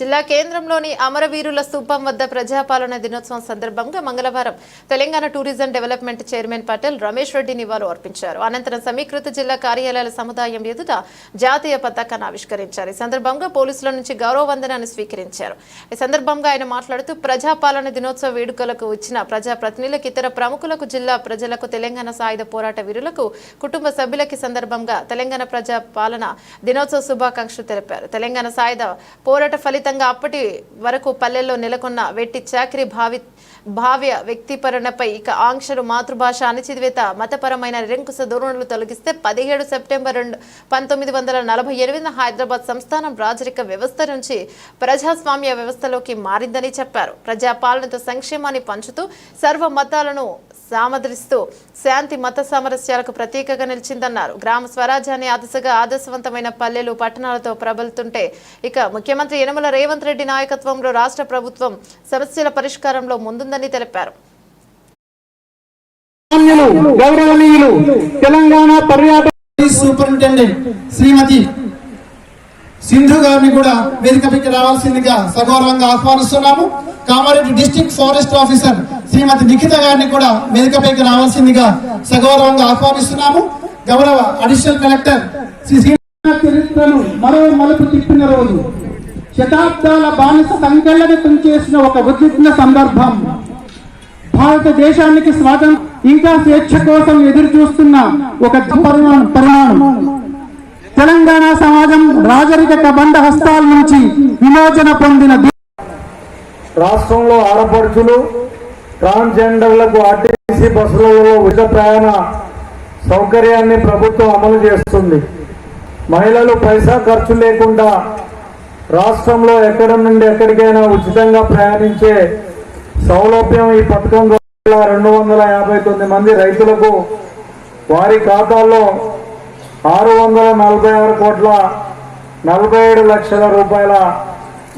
జిల్లా కేంద్రంలోని అమరవీరుల స్థూపం వద్ద ప్రజాపాలన దినోత్సవం సందర్భంగా మంగళవారం Telangana tourism development chairman Patel Ramesh Reddy నివాళులు అర్పించారు. అనంతరం సమీకృత జిల్లా కార్యాలయాల సముదాయం ఎదుట జాతీయ పతాకాన్ని ఆవిష్కరించారు. ఈ సందర్భంగా పోలీసుల నుంచి గౌరవ వందనాన్ని స్వీకరించారు. ఈ సందర్భంగా ఆయన మాట్లాడుతూ ప్రజాపాలన దినోత్సవ వేడుకలకు వచ్చిన ప్రజా ప్రతినిధులకు ఇతర ప్రముఖులకు జిల్లా ప్రజలకు తెలంగాణ సాయుధ పోరాట వీరులకు కుటుంబ సభ్యులకి సందర్భంగా తెలంగాణ ప్రజాపాలన దినోత్సవ శుభాకాంక్షలు తెలిపారు. తెలంగాణ సాయుధ పోరాట ఫలితంగా అప్పటి వరకు పల్లెల్లో నెలకొన్న వెట్టి చాకరీ భావి భావ్య వ్యక్తిపరణపై ఇక ఆంక్షలు మాతృభాష అణచివేత మతపరమైన నిరంకుశ ధోరణులు తొలగిస్తే పదిహేడు సెప్టెంబర్ రెండు పంతొమ్మిది వందల నలభై ఎనిమిదిన హైదరాబాద్ సంస్థానం రాజరిక వ్యవస్థ నుంచి ప్రజాస్వామ్య వ్యవస్థలోకి మారిందని చెప్పారు. ప్రజాపాలనతో సంక్షేమాన్ని పంచుతూ సర్వ మతాలను సామదరిస్తూ శాంతి మత సామరస్యాలకు ప్రతీకగా నిలిచిందన్నారు. గ్రామ స్వరాజ్యాన్ని అదసగా ఆదర్శవంతమైన పల్లెలు పట్టణాలతో ప్రబలుతుంటే ఇక ముఖ్యమంత్రి యనమల రేవంత్ రెడ్డి నాయకత్వంలో రాష్ట్ర ప్రభుత్వం సమస్యల పరిష్కారంలో ముందుందని తెలిపారు. గౌరవనీయులు తెలంగాణ పర్యాటక పోలీస్ సూపరింటెండెంట్ శ్రీమతి సింధు గారిని కూడా వేదికపైకి రావాల్సిందిగా సగౌరవంగా ఆహ్వానిస్తున్నాము. Kamareddy district forest officer Shrimati Nikhita గారిని కూడా వేదికపైకి రావాల్సిందిగా సగౌరవంగా ఆహ్వానిస్తున్నాము. గౌరవ అడిషనల్ కలెక్టర్ శ్రీ శ్రీ చరిత్రను మరో మలుపు తిప్పిన రోజు శతాబ్దాల బానిస సంఖ్యలను తుంచేసిన ఒక ఉద్విగ్న సందర్భం. భారతదేశానికి స్వాతంత్రం ఇంకా స్వేచ్ఛ కోసం ఎదురు చూస్తున్న ఒక పరిణామం. తెలంగాణ సమాజం రాజరిక బండ హస్తాల నుంచి విమోచన పొందిన రాష్ట్రంలో ఆడపడుచులు ట్రాన్స్జెండర్లకు ఆర్టీసీ బస్సులలో ఉచిత ప్రయాణ సౌకర్యాన్ని ప్రభుత్వం అమలు చేస్తుంది. మహిళలు పైసా ఖర్చు లేకుండా రాష్ట్రంలో ఎక్కడ నుండి ఎక్కడికైనా ఉచితంగా ప్రయాణించే సౌలభ్యం ఈ పథకం ద్వారా రెండు వందల యాభై తొమ్మిది మంది రైతులకు వారి ఖాతాల్లో ఆరు వందల నలభై ఆరు కోట్ల నలభై ఏడు లక్షల రూపాయల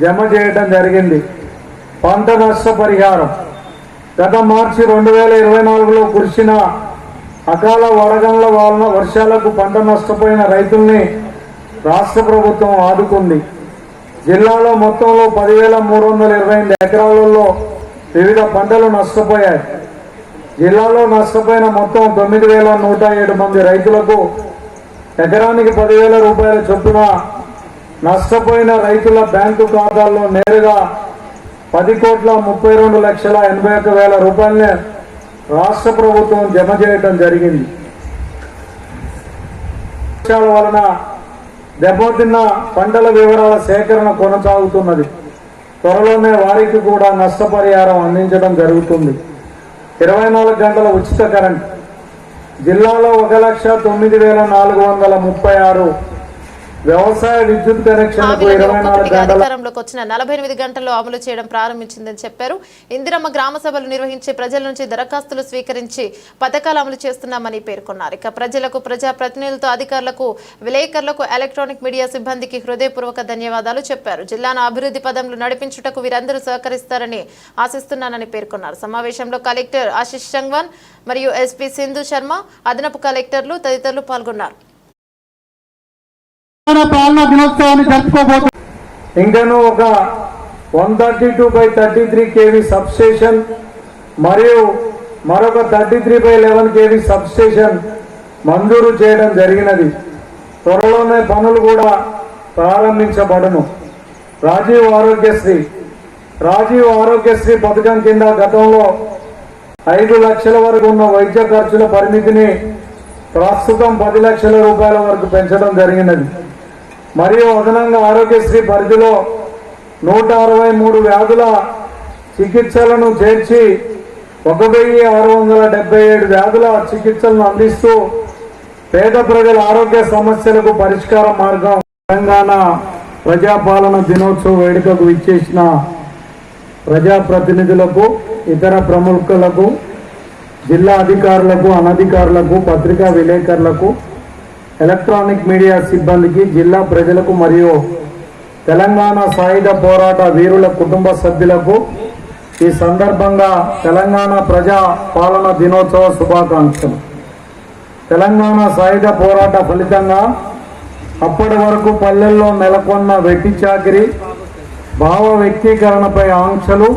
జమ చేయడం జరిగింది. పంట నష్ట పరిహారం గత మార్చి రెండు వేల ఇరవై నాలుగులో కురిసిన అకాల వడగండ్ల వలన వర్షాలకు పంట నష్టపోయిన రైతుల్ని రాష్ట్ర ప్రభుత్వం ఆదుకుంది. జిల్లాలో మొత్తంలో పదివేల మూడు వందల ఇరవై ఎనిమిది ఎకరాలలో వివిధ పంటలు నష్టపోయాయి. జిల్లాలో నష్టపోయిన మొత్తం తొమ్మిది వేల నూట ఏడు మంది రైతులకు ఎకరానికి పదివేల రూపాయల చొప్పున నష్టపోయిన రైతుల బ్యాంకు ఖాతాల్లో నేరుగా పది కోట్ల ముప్పై రెండు లక్షల ఎనభై ఒక్క వేల రూపాయలనే రాష్ట్ర ప్రభుత్వం జమ చేయటం జరిగింది. వలన దెబ్బతిన్న పంటల వివరాల సేకరణ కొనసాగుతున్నది. త్వరలోనే వారికి కూడా నష్టపరిహారం అందించడం జరుగుతుంది. ఇరవై నాలుగు గంటల ఉచిత కరెంట్. జిల్లాలో ఒక లక్ష తొమ్మిది వేల నాలుగు వందల ముప్పై ఆరు వ్యవసాయ విద్యుత్ అధికారంలోకి వచ్చిన నలభై ఎనిమిది గంటల్లో అమలు చేయడం ప్రారంభించిందని చెప్పారు. ఇందిరమ్మ గ్రామ సభలు నిర్వహించి ప్రజల నుంచి దరఖాస్తులు స్వీకరించి పథకాలు అమలు చేస్తున్నామని పేర్కొన్నారు. ఇక ప్రజలకు ప్రజా ప్రతినిధులతో అధికారులకు విలేకరులకు ఎలక్ట్రానిక్ మీడియా సిబ్బందికి హృదయపూర్వక ధన్యవాదాలు చెప్పారు. జిల్లాను అభివృద్ధి పదంలో నడిపించుటకు వీరందరూ సహకరిస్తారని ఆశిస్తున్నానని పేర్కొన్నారు. సమావేశంలో కలెక్టర్ ఆశిష్ సంగ్వాన్ మరియు ఎస్పీ సింధు శర్మ అదనపు కలెక్టర్లు తదితరులు పాల్గొన్నారు. పాలన దినోత్సవాన్ని జరుపుకోబోతున్నారు ఇంకను ఒక one thirty two by thirty three KV substation మరియు మరొక thirty three by eleven KV substation మంజూరు చేయడం జరిగినది. త్వరలోనే పనులు కూడా ప్రారంభించబడను. రాజీవ్ ఆరోగ్యశ్రీ. రాజీవ్ ఆరోగ్యశ్రీ పథకం కింద గతంలో ఐదు లక్షల వరకు ఉన్న వైద్య ఖర్చుల పరిమితిని ప్రస్తుతం పది లక్షల రూపాయల వరకు పెంచడం జరిగినది. మరియు అదనంగా ఆరోగ్యశ్రీ పరిధిలో నూట అరవై మూడు వ్యాధుల చికిత్సలను చేర్చి ఒక వెయ్యి ఆరు వందల డెబ్బై ఏడు వ్యాధుల చికిత్సలను అందిస్తూ పేద ప్రజల ఆరోగ్య సమస్యలకు పరిష్కార మార్గం తెలంగాణ ప్రజాపాలన దినోత్సవ వేడుకకు ఇచ్చేసిన ప్రజాప్రతినిధులకు ఇతర ప్రముఖులకు జిల్లా అధికారులకు అనధికారులకు పత్రికా విలేకరులకు ఎలక్ట్రానిక్ మీడియా సిబ్బందికి జిల్లా ప్రజలకు మరియు తెలంగాణ సాయుధ పోరాట వీరుల కుటుంబ సభ్యులకు ఈ సందర్భంగా తెలంగాణ ప్రజా పాలన దినోత్సవ శుభాకాంక్షలు. తెలంగాణ సాయుధ పోరాట ఫలితంగా అప్పటి వరకు పల్లెల్లో నెలకొన్న వెట్టి చాకిరి భావ వ్యక్తీకరణపై ఆంక్షలు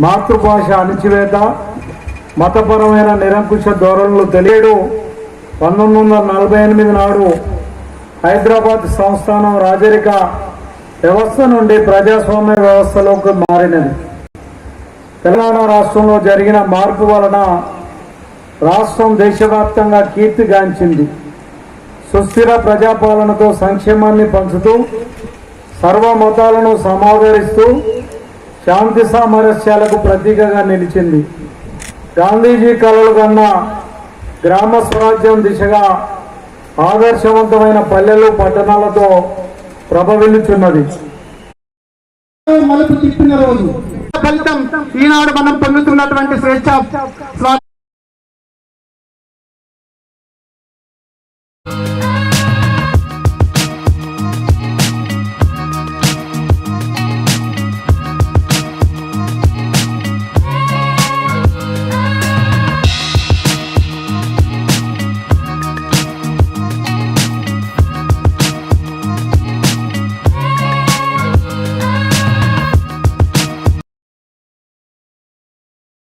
మాతృభాష అణిచివేత మతపరమైన నిరంకుశ ధోరణులు తెలియడు పంతొమ్మిది వందల నలభై ఎనిమిది నాడు హైదరాబాద్ సంస్థానం రాజరిక వ్యవస్థ నుండి ప్రజాస్వామ్య వ్యవస్థలోకి మారినది. తెలంగాణ రాష్ట్రంలో జరిగిన మార్పు వలన రాష్ట్రం దేశవ్యాప్తంగా కీర్తిగాంచింది. సుస్థిర ప్రజాపాలనతో సంక్షేమాన్ని పంచుతూ సర్వ మతాలను సమాదరిస్తూ శాంతి సామరస్యాలకు ప్రతీకగా నిలిచింది. గాంధీజీ కలలు కన్నా గ్రామ స్వరాజ్యం దిశగా ఆదర్శవంతమైన పల్లెలు పట్టణాలతో ప్రభవిల్లుచున్నది. మలుపు తిప్పిన రోజు. ఫలితం ఈనాడు మనం పొందుతున్నటువంటి స్వేచ్ఛ